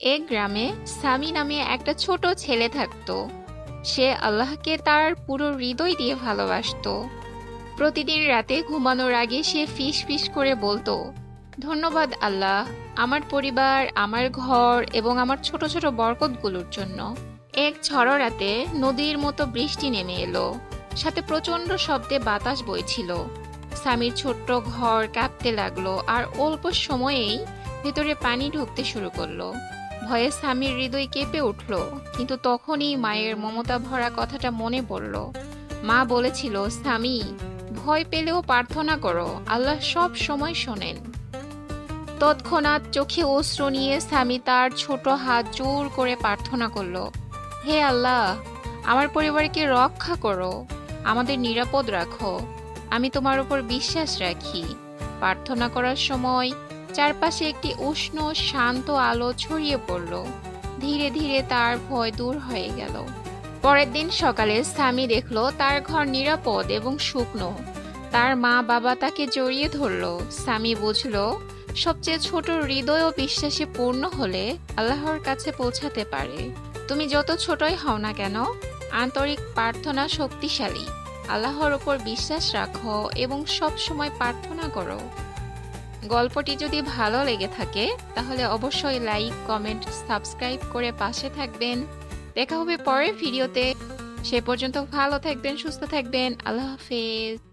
এক গ্রামে সামি নামে একটা ছোট ছেলে থাকতো। সে আল্লাহকে তার পুরো হৃদয় দিয়ে ভালোবাসতো। প্রতিদিন রাতে ঘুমানোর আগে সে ফিস ফিস করে বলতো, ধন্যবাদ আল্লাহ, আমার পরিবার, আমার ঘর এবং আমার ছোট ছোট বরকতগুলোর জন্য। এক ঝড় রাতে নদীর মতো বৃষ্টি নেমে এলো। সাথে প্রচণ্ড শব্দে বাতাস বইছিল। স্বামীর ছোট্ট ঘর কাঁপতে লাগল আর অল্প সময়েই ভেতরে পানি ঢুকতে শুরু করল। ভয়ে স্বামীর হৃদয় কেঁপে উঠল, কিন্তু তখনই মায়ের মমতা ভরা কথাটা মনে পড়ল। মা বলেছিল, স্বামী, ভয় পেলেও প্রার্থনা করো, আল্লাহ সব সময় শোনেন। তৎক্ষণাৎ চোখে অশ্রু নিয়ে স্বামী তার ছোট হাত জোর করে প্রার্থনা করল, হে আল্লাহ, আমার পরিবারকে রক্ষা করো, আমাদের নিরাপদ রাখো, আমি তোমার উপর বিশ্বাস রাখি। প্রার্থনা করার সময় চারপাশে একটি উষ্ণ, শান্ত আলো ছড়িয়ে পড়ল। ধীরে ধীরে তার ভয় দূর হয়ে গেল। পরের দিন সকালে স্বামী দেখল তার ঘর নিরাপদ এবং শুকনো। তার মা বাবা তাকে জড়িয়ে ধরলো। স্বামী বুঝলো, সবচেয়ে ছোট হৃদয় ও বিশ্বাসে পূর্ণ হলে আল্লাহর কাছে পৌঁছাতে পারে। তুমি যত ছোটই হও না কেন, আন্তরিক প্রার্থনা শক্তিশালী। আল্লাহর উপর বিশ্বাস রাখো এবং সব সময় প্রার্থনা করো। গল্পটি যদি ভালো লেগে থাকে, তাহলে অবশ্যই লাইক, কমেন্ট, সাবস্ক্রাইব করে পাশে থাকবেন। দেখা হবে পরের ভিডিওতে। সে পর্যন্ত ভালো থাকবেন, সুস্থ থাকবেন। আল্লাহ হাফেজ।